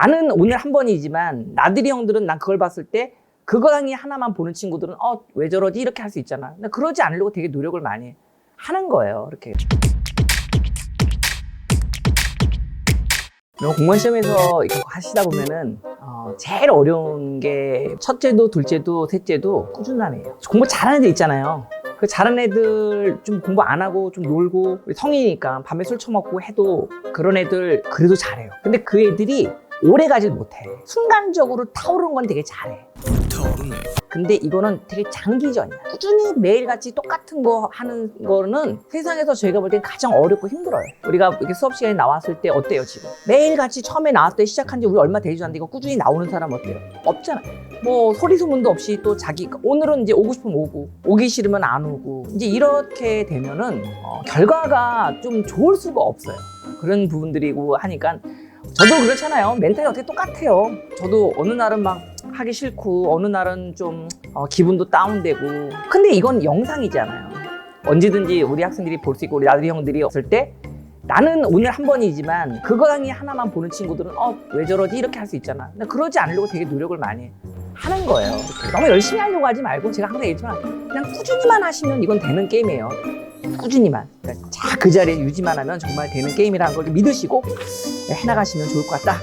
나는 오늘 한 번이지만 나들이 형들은 난 그걸 봤을 때 그거 강의 하나만 보는 친구들은 어 왜 저러지 이렇게 할 수 있잖아. 근데 그러지 않으려고 되게 노력을 많이 하는 거예요. 이렇게. 그리고 공무원 시험에서 이거 하시다 보면은 어, 제일 어려운 게 첫째도 둘째도 셋째도 꾸준함이에요. 공부 잘하는 애들 있잖아요. 그 잘하는 애들 좀 공부 안 하고 좀 놀고 성인이니까 밤에 술 처먹고 해도 그런 애들 그래도 잘해요. 근데 그 애들이 오래 가질 못해. 순간적으로 타오르는 건 되게 잘해. 근데 이거는 되게 장기전이야. 꾸준히 매일같이 똑같은 거 하는 거는 세상에서 저희가 볼 땐 가장 어렵고 힘들어요. 우리가 이렇게 수업 시간에 나왔을 때 어때요, 지금? 매일같이 처음에 나왔을 때 시작한 지 우리 얼마 되지 않는데 이거 꾸준히 나오는 사람 어때요? 없잖아요. 뭐 소리 소문도 없이 또 자기 오늘은 이제 오고 싶으면 오고 오기 싫으면 안 오고 이제 이렇게 되면은 어, 결과가 좀 좋을 수가 없어요. 그런 부분들이고 하니까 저도 그렇잖아요. 멘탈이 어떻게 똑같아요. 저도 어느 날은 막 하기 싫고 어느 날은 좀 어, 기분도 다운되고 근데 이건 영상이잖아요. 언제든지 우리 학생들이 볼 수 있고 우리 나들이 형들이 없을 때 나는 오늘 한 번이지만 그거 강의 하나만 보는 친구들은 어 왜 저러지 이렇게 할 수 있잖아. 근데 그러지 않으려고 되게 노력을 많이 하는 거예요. 너무 열심히 하려고 하지 말고 제가 항상 얘기지만 그냥 꾸준히만 하시면 이건 되는 게임이에요. 꾸준히만 그러니까 자 그 자리에 유지만 하면 정말 되는 게임이라는 걸 믿으시고 해나가시면 좋을 것 같다.